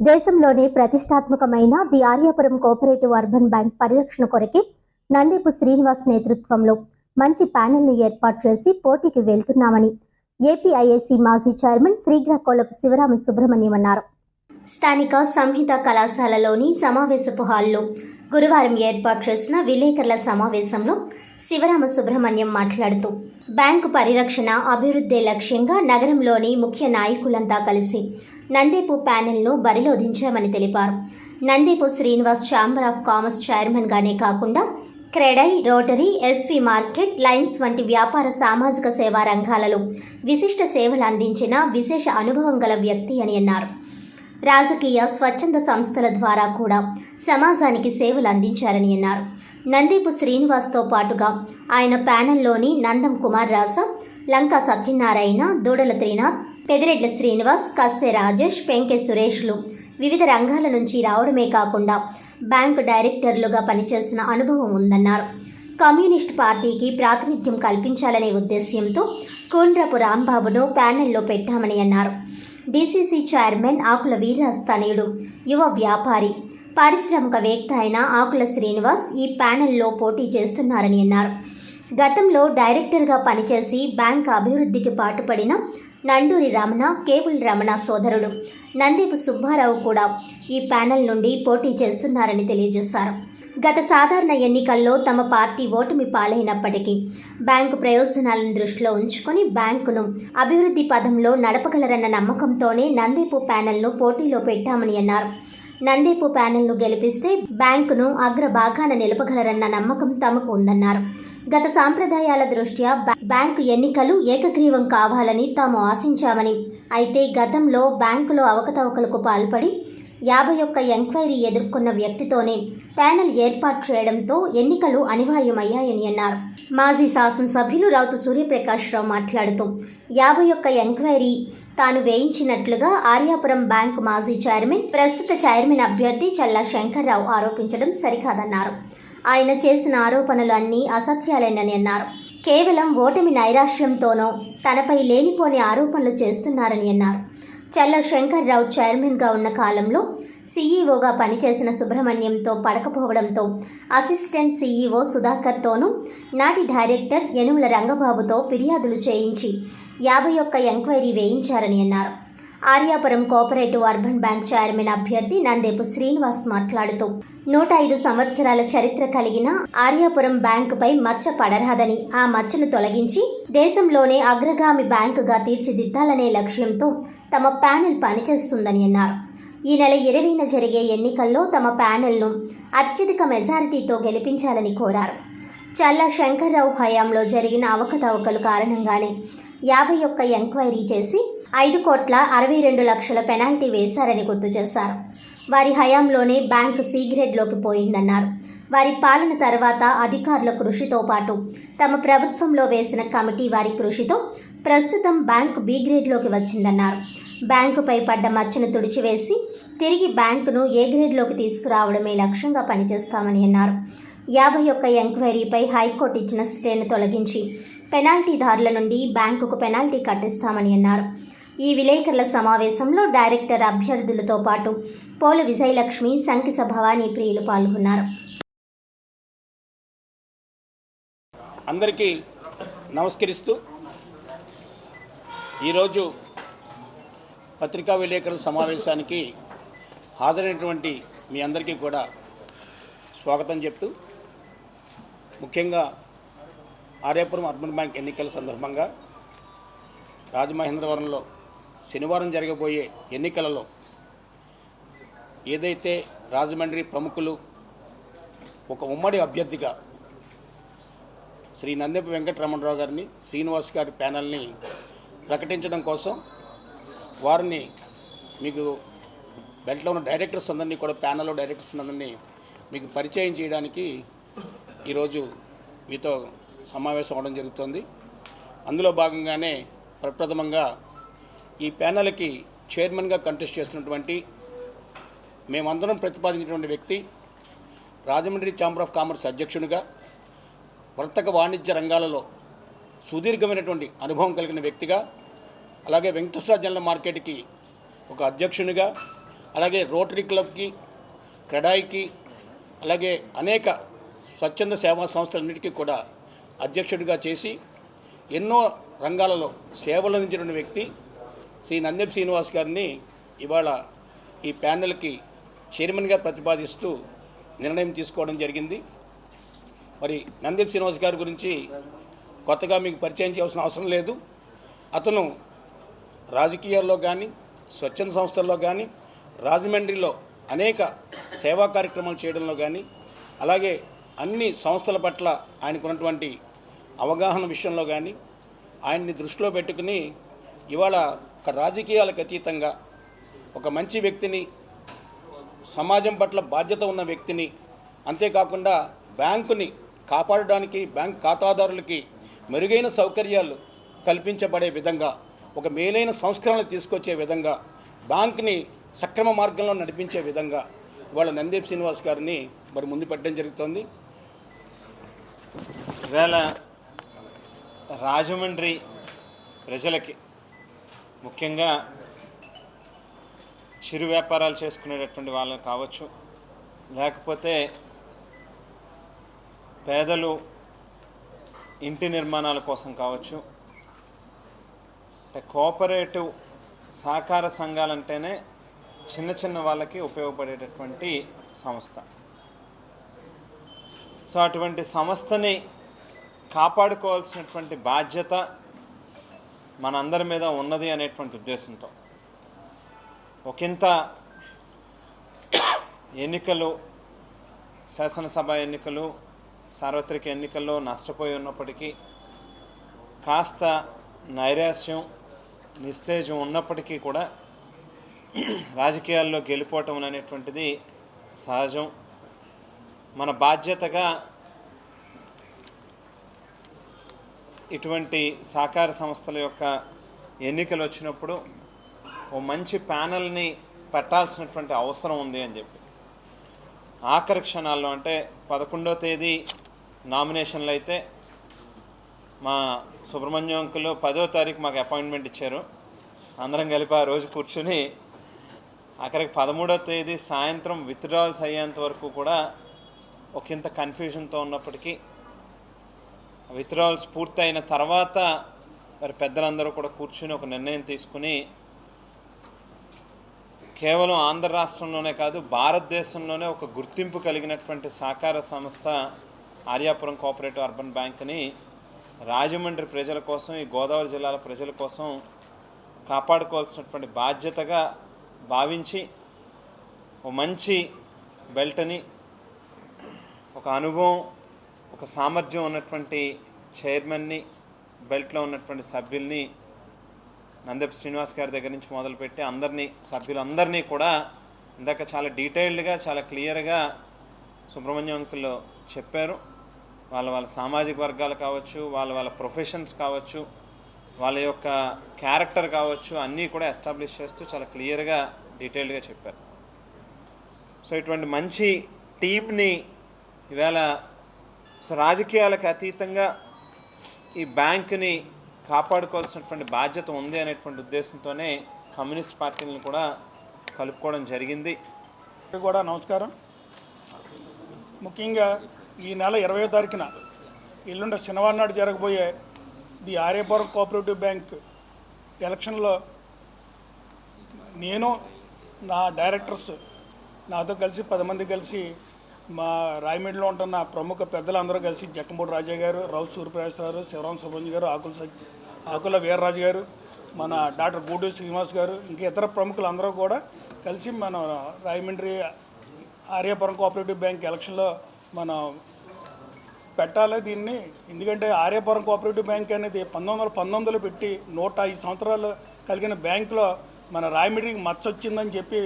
దేశంలోనే ప్రతిష్టాత్మకమైన the Aryapuram cooperative urban bank పరిరక్షణ కొరకే నందీపు శ్రీనివాస్ నేతృత్వంలో మంచి ప్యానెల్ను ఏర్పాటు చేసి పోటీకి వెళ్తున్నామని ఏపీఐఏసీ మాజీ చైర్మన్ శ్రీగ్రకోలపు శివరామ సుబ్రహ్మణ్యం అన్నారు. స్థానిక సంహిత కళాశాలలోని సమావేశపు హాల్లో గురువారం ఏర్పాటు చేసిన విలేకరుల సమావేశంలో శివరామ సుబ్రహ్మణ్యం మాట్లాడుతూ బ్యాంకు పరిరక్షణ అభివృద్ధి లక్ష్యంగా నగరంలోని ముఖ్య నాయకులంతా కలిసి నందేపు ప్యానెల్ను బరిలో దించామని తెలిపారు. Nandepu Srinivas chamber of commerce చైర్మన్గానే కాకుండా CREDAI Rotary SV market Lions వంటి వ్యాపార సామాజిక సేవా రంగాలలో విశిష్ట సేవలు అందించిన విశేష అనుభవం గల వ్యక్తి అని అన్నారు. రాజకీయ స్వచ్ఛంద సంస్థల ద్వారా కూడా సమాజానికి సేవలు అందించారని అన్నారు. నందీపు శ్రీనివాస్తో పాటుగా ఆయన ప్యానెల్లోని నందం కుమార్ రాస లంకా సత్యనారాయణ దూడల త్రినాథ్ పెదిరెడ్ల శ్రీనివాస్ కස්සె రాజేష్ పెంకె సురేష్లు వివిధ రంగాల నుంచి రావడమే కాకుండా బ్యాంకు డైరెక్టర్లుగా పనిచేసిన అనుభవం ఉందన్నారు. కమ్యూనిస్ట్ పార్టీకి ప్రాతినిధ్యం కల్పించాలనే ఉద్దేశ్యంతో కోండ్రపు రాంబాబును ప్యానెల్లో పెట్టామని అన్నారు. డీసీసీ చైర్మన్ ఆకుల వీరహస్తనీయుడు యువ వ్యాపారి పారిశ్రామికవేత్త అయిన ఆకుల శ్రీనివాస్ ఈ ప్యానెల్లో పోటీ చేస్తున్నారని అన్నారు. గతంలో డైరెక్టర్గా పనిచేసి బ్యాంక్ అభివృద్ధికి పాటుపడిన నండూరి రమణ కేబుల్ రమణ సోదరుడు నందీపు సుబ్బారావు కూడా ఈ ప్యానెల్ నుండి పోటీ చేస్తున్నారని తెలియజేశారు. గత సాధారణ ఎన్నికల్లో తమ పార్టీ ఓటమి పాలైనప్పటికీ బ్యాంకు ప్రయోజనాలను దృష్టిలో ఉంచుకొని బ్యాంకును అభివృద్ధి పదంలో నడపగలరన్న నమ్మకంతోనే నందీపు ప్యానెల్ను పోటీలో పెట్టామని అన్నారు. నందీపు ప్యానెల్ను గెలిపిస్తే బ్యాంకును అగ్రభాగాన నిలపగలరన్న నమ్మకం తమకు ఉందన్నారు. గత సాంప్రదాయాల దృష్ట్యా బ్యాంకు ఎన్నికలు ఏకగ్రీవం కావాలని తాము ఆశించామని. అయితే గతంలో బ్యాంకులో అవకతవకలకు పాల్పడి యాభై ఒక్క ఎంక్వైరీ ఎదుర్కొన్న వ్యక్తితోనే ప్యానెల్ ఏర్పాటు చేయడంతో ఎన్నికలు అనివార్యమయ్యాయని అన్నారు. మాజీ శాసనసభ్యులు రౌతు సూర్యప్రకాశ్రావు మాట్లాడుతూ యాభై ఒక్క ఎంక్వైరీ తాను వేయించినట్లుగా ఆర్యాపురం బ్యాంకు మాజీ చైర్మన్ ప్రస్తుత చైర్మన్ అభ్యర్థి చల్లా శంకర్రావు ఆరోపించడం సరికాదన్నారు. ఆయన చేసిన ఆరోపణలు అన్నీ అసత్యాలేనని అన్నారు. కేవలం ఓటమి నైరాశ్యంతోనో తనపై లేనిపోని ఆరోపణలు చేస్తున్నారని అన్నారు. చల్ల శంకర్రావు చైర్మన్గా ఉన్న కాలంలో సీఈఓగా పనిచేసిన సుబ్రహ్మణ్యంతో పడకపోవడంతో అసిస్టెంట్ సీఈఓ సుధాకర్తోనూ నాటి డైరెక్టర్ యనుమల రంగబాబుతో ఫిర్యాదులు చేయించి యాభై ఒక్క ఎంక్వైరీ వేయించారని అన్నారు. Aryapuram cooperative urban bank chairman అభ్యర్థి నందేపు శ్రీనివాస్ మాట్లాడుతూ నూట ఐదు సంవత్సరాల చరిత్ర కలిగిన ఆర్యాపురం బ్యాంకుపై మచ్చ పడరాదని ఆ మచ్చను తొలగించి దేశంలోనే అగ్రగామి బ్యాంకుగా తీర్చిదిద్దాలనే లక్ష్యంతో తమ ప్యానెల్ పనిచేస్తుందని అన్నారు. ఈ నెల ఇరవైన జరిగే ఎన్నికల్లో తమ ప్యానెల్ను అత్యధిక మెజారిటీతో గెలిపించాలని కోరారు. చల్లా శంకర్రావు హయాంలో జరిగిన అవకతవకలు కారణంగానే యాభై ఒక్క ఎంక్వైరీ చేసి ఐదు కోట్ల అరవై రెండు లక్షల పెనాల్టీ వేశారని గుర్తు చేశారు. వారి హయాంలోనే బ్యాంకు సీగ్రెడ్లోకి పోయిందన్నారు. వారి పాలన తర్వాత అధికారుల కృషితో పాటు తమ ప్రభుత్వంలో వేసిన కమిటీ వారి కృషితో ప్రస్తుతం బ్యాంకు బి గ్రేడ్లోకి వచ్చిందన్నారు. బ్యాంకుపై పడ్డ మచ్చను తుడిచివేసి తిరిగి బ్యాంకును ఏ గ్రేడ్లోకి తీసుకురావడమే లక్ష్యంగా పనిచేస్తామని అన్నారు. యాభై ఒక్క ఎంక్వైరీపై హైకోర్టు ఇచ్చిన స్టేను తొలగించి పెనాల్టీదారుల నుండి బ్యాంకుకు పెనాల్టీ కట్టిస్తామని అన్నారు. ఈ విలేకరుల సమావేశంలో డైరెక్టర్ అభ్యర్థులతో పాటు పోలు విజయలక్ష్మి సంకిస భవానీ ప్రియులు పాల్గొన్నారు. అందరికీ నమస్కరిస్తూ ఈరోజు పత్రికా విలేకరుల సమావేశానికి హాజరైనటువంటి మీ అందరికీ కూడా స్వాగతం చెప్తూ ముఖ్యంగా ఆర్యాపురం అర్బన్ బ్యాంక్ ఎన్నికల సందర్భంగా రాజమహేంద్రవరంలో శనివారం జరగబోయే ఎన్నికలలో ఏదైతే రాజమండ్రి ప్రముఖులు ఒక ఉమ్మడి అభ్యర్థిగా శ్రీ నందెపి వెంకటరమణరావు గారిని శ్రీనివాస్ గారి ప్యానల్ని ప్రకటించడం కోసం వారిని మీకు బెల్ట్లో ఉన్న డైరెక్టర్స్ అందరినీ కూడా ప్యానల్లో డైరెక్టర్స్ అందరినీ మీకు పరిచయం చేయడానికి ఈరోజు మీతో సమావేశం అవడం జరుగుతుంది. అందులో భాగంగానే ప్రప్రథమంగా ఈ ప్యానల్కి చైర్మన్గా కంటెస్ట్ చేస్తున్నటువంటి మేమందరం ప్రతిపాదించినటువంటి వ్యక్తి రాజమండ్రి ఛాంబర్ ఆఫ్ కామర్స్ అధ్యక్షునిగా వర్తక వాణిజ్య రంగాలలో సుదీర్ఘమైనటువంటి అనుభవం కలిగిన వ్యక్తిగా అలాగే వెంకటేశ్వర జనరల్ మార్కెట్కి ఒక అధ్యక్షునిగా అలాగే రోటరీ క్లబ్కి క్రెడాయికి అలాగే అనేక స్వచ్ఛంద సేవా సంస్థలన్నిటికీ కూడా అధ్యక్షుడిగా చేసి ఎన్నో రంగాలలో సేవలు అందించిన వ్యక్తి శ్రీ నందెప్ శ్రీనివాస్ గారిని ఇవాళ ఈ ప్యానెల్కి చైర్మన్గా ప్రతిపాదిస్తూ నిర్ణయం తీసుకోవడం జరిగింది. మరి నందీప్ శ్రీనివాస్ గారి గురించి కొత్తగా మీకు పరిచయం చేయాల్సిన అవసరం లేదు. అతను రాజకీయాల్లో కానీ స్వచ్ఛంద సంస్థల్లో కానీ రాజమండ్రిలో అనేక సేవా కార్యక్రమాలు చేయడంలో కానీ అలాగే అన్ని సంస్థల పట్ల ఆయనకున్నటువంటి అవగాహన విషయంలో కానీ ఆయన్ని దృష్టిలో పెట్టుకుని ఇవాళ ఒక రాజకీయాలకు అతీతంగా ఒక మంచి వ్యక్తిని సమాజం పట్ల బాధ్యత ఉన్న వ్యక్తిని అంతేకాకుండా బ్యాంకుని కాపాడడానికి బ్యాంక్ ఖాతాదారులకి మెరుగైన సౌకర్యాలు కల్పించబడే విధంగా ఒక మేలైన సంస్కరణలు తీసుకొచ్చే విధంగా బ్యాంక్ని సక్రమ మార్గంలో నడిపించే విధంగా ఇవాళ నందీప్ శ్రీనివాస్ గారిని మరి ముందు పెట్టడం జరుగుతోంది. ఈవేళ రాజమండ్రి ప్రజలకి ముఖ్యంగా చిరు వ్యాపారాలు చేసుకునేటటువంటి వాళ్ళని కావచ్చు. లేకపోతే పేదలు ఇంటి నిర్మాణాల కోసం కావచ్చు. అంటే కోఆపరేటివ్ సహకార సంఘాలంటేనే చిన్న చిన్న వాళ్ళకి ఉపయోగపడేటటువంటి సంస్థ. సో అటువంటి సంస్థని కాపాడుకోవాల్సినటువంటి బాధ్యత మనందరి మీద ఉన్నది అనేటువంటి ఉద్దేశంతో. ఒకంత ఎన్నికలు శాసనసభ ఎన్నికలు సార్వత్రిక ఎన్నికల్లో నష్టపోయి ఉన్నప్పటికీ కాస్త నైరాశ్యం నిస్తేజం ఉన్నప్పటికీ కూడా రాజకీయాల్లో గెలిపోవటం అనేటువంటిది సహజం. మన బాధ్యతగా ఇటువంటి సహకార సంస్థల యొక్క ఎన్నికలు వచ్చినప్పుడు ఓ మంచి ప్యానల్ని పెట్టాల్సినటువంటి అవసరం ఉంది అని చెప్పి. ఆఖరి క్షణాల్లో అంటే పదకొండో తేదీ నామినేషన్లు అయితే మా సుబ్రహ్మణ్యం అంకులు పదో తారీఖు మాకు అపాయింట్మెంట్ ఇచ్చారు. అందరం కలిపి ఆ రోజు కూర్చుని అక్కడికి పదమూడో తేదీ సాయంత్రం విత్డ్రాల్స్ అయ్యేంత వరకు కూడా ఒకంత కన్ఫ్యూజన్తో ఉన్నప్పటికీ విత్డ్రావల్స్ పూర్తయిన తర్వాత మరి పెద్దలందరూ కూడా కూర్చుని ఒక నిర్ణయం తీసుకుని కేవలం ఆంధ్ర రాష్ట్రంలోనే కాదు భారతదేశంలోనే ఒక గుర్తింపు కలిగినటువంటి సహకార సంస్థ ఆర్యాపురం కోఆపరేటివ్ అర్బన్ బ్యాంక్ని రాజమండ్రి ప్రజల కోసం ఈ గోదావరి జిల్లాల ప్రజల కోసం కాపాడుకోవాల్సినటువంటి బాధ్యతగా భావించి ఒక మంచి బెల్ట్ని ఒక అనుభవం ఒక సామర్థ్యం ఉన్నటువంటి చైర్మన్ని బెల్ట్లో ఉన్నటువంటి సభ్యుల్ని నందపు శ్రీనివాస్ గారి దగ్గర నుంచి మొదలుపెట్టి అందరినీ సభ్యులందరినీ కూడా ఇందాక చాలా డీటెయిల్డ్గా చాలా క్లియర్గా సుబ్రహ్మణ్యం అంకుల్ చెప్పారు. వాళ్ళ వాళ్ళ సామాజిక వర్గాలు కావచ్చు వాళ్ళ వాళ్ళ ప్రొఫెషన్స్ కావచ్చు వాళ్ళ యొక్క క్యారెక్టర్ కావచ్చు అన్నీ కూడా ఎస్టాబ్లిష్ చేస్తూ చాలా క్లియర్గా డీటెయిల్డ్గా చెప్పారు. సో ఇటువంటి మంచి టీమ్ని ఈవేళ సో రాజకీయాలకు అతీతంగా ఈ బ్యాంకుని కాపాడుకోవాల్సినటువంటి బాధ్యత ఉంది అనేటువంటి ఉద్దేశంతోనే కమ్యూనిస్ట్ పార్టీలను కూడా కలుపుకోవడం జరిగింది. కూడా నమస్కారం. ముఖ్యంగా ఈ నెల ఇరవై తారీఖున ఎల్లుండి శనివారం నాడు జరగబోయే ది ఆర్యపురం కోఆపరేటివ్ బ్యాంక్ ఎలక్షన్లో నేను నా డైరెక్టర్స్ నాతో కలిసి పది మంది కలిసి మా రాయమండ్రిలో ఉంటున్న ప్రముఖ పెద్దలందరూ కలిసి జక్కంపూడి రాజా గారు రావు సూర్యప్రకాశ్ గారు శివరాం సుబ్రహ్మణ్య గారు ఆకుల సత్య ఆకుల వీర్రాజు గారు మన డాక్టర్ గూడు శ్రీనివాస్ గారు ఇంకా ఇతర ప్రముఖులందరూ కూడా కలిసి మన రాయమండ్రి ఆర్యాపురం కోఆపరేటివ్ బ్యాంక్ ఎలక్షన్లో మనం పెట్టాలి దీన్ని. ఎందుకంటే ఆర్యాపురం కోఆపరేటివ్ బ్యాంక్ అనేది పంతొమ్మిది వందల పంతొమ్మిదిలో పెట్టి నూట ఐదు సంవత్సరాలు కలిగిన బ్యాంకులో మన రాయమండ్రికి మచ్చ వచ్చిందని చెప్పి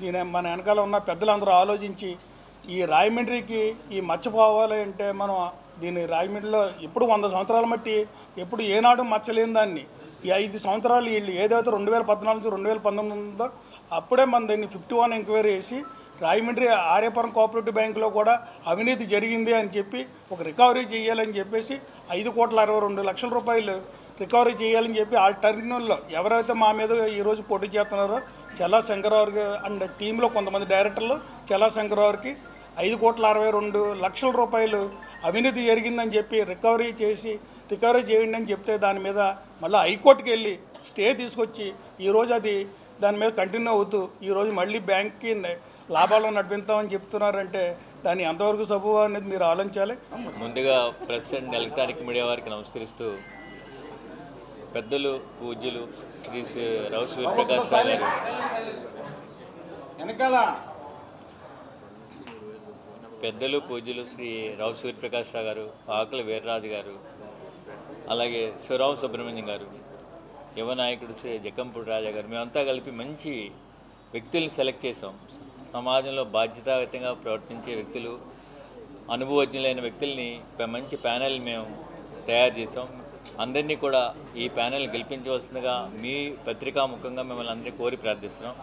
దీని మన వెనకాల ఉన్న పెద్దలందరూ ఆలోచించి ఈ రాయమండ్రికి ఈ మచ్చ పోవాలి అంటే మనం దీన్ని రాయమండ్రిలో ఎప్పుడు వంద సంవత్సరాల మట్టి ఎప్పుడు ఏనాడు మచ్చలేని దాన్ని. ఈ ఐదు సంవత్సరాలు వీళ్ళు ఏదైతే రెండు వేల పద్నాలుగు నుంచి రెండు వేల పంతొమ్మిది ఉందో అప్పుడే మన దీన్ని ఫిఫ్టీ వన్ ఎంక్వైరీ చేసి రాయమండ్రి ఆర్యపురం కోఆపరేటివ్ బ్యాంకులో కూడా అవినీతి జరిగింది అని చెప్పి ఒక రికవరీ చేయాలని చెప్పేసి ఐదు కోట్ల అరవై రెండు లక్షల రూపాయలు రికవరీ చేయాలని చెప్పి ఆ టర్మినల్లో ఎవరైతే మా మీద ఈరోజు పోటీ చేస్తున్నారో చల్లా శంకరరావు అండ్ టీంలో కొంతమంది డైరెక్టర్లు చల్లా శంకరరావుకి ఐదు కోట్ల అరవై రెండు లక్షల రూపాయలు అవినీతి జరిగిందని చెప్పి రికవరీ చేసి రికవరీ చేయండి అని చెప్తే దాని మీద మళ్ళీ హైకోర్టుకి వెళ్ళి స్టే తీసుకొచ్చి ఈరోజు అది దాని మీద కంటిన్యూ అవుతూ ఈరోజు మళ్ళీ బ్యాంక్కి లాభాలు నడిపిస్తామని చెప్తున్నారంటే దాన్ని ఎంతవరకు సబు అనేది మీరు ఆలోచించాలి? ముందుగా ప్రెస్ అండ్ ఎలక్ట్రానిక్ మీడియా వారికి నమస్కరిస్తూ పెద్దలు పూజ్యులు శ్రీ రావు గారు. వెనకాల పెద్దలు పూజ్యులు శ్రీ రావు సూర్యప్రకాష్ రావు గారు ఆకుల వీర్రాజు గారు అలాగే శివరావు సుబ్రహ్మణ్యం గారు యువ నాయకుడు శ్రీ జక్కంపూడి రాజా గారు మేమంతా కలిపి మంచి వ్యక్తుల్ని సెలెక్ట్ చేసాం సమాజంలో బాధ్యతాయుతంగా ప్రవర్తించే వ్యక్తులు అనుభవజ్ఞులైన వ్యక్తుల్ని మంచి ప్యానెల్ మేము తయారు చేసాం అందరినీ కూడా ఈ ప్యానెల్ గెలిపించవలసిందిగా మీ పత్రికా ముఖంగా మిమ్మల్ని అందరినీ కోరి ప్రార్థిస్తున్నాం.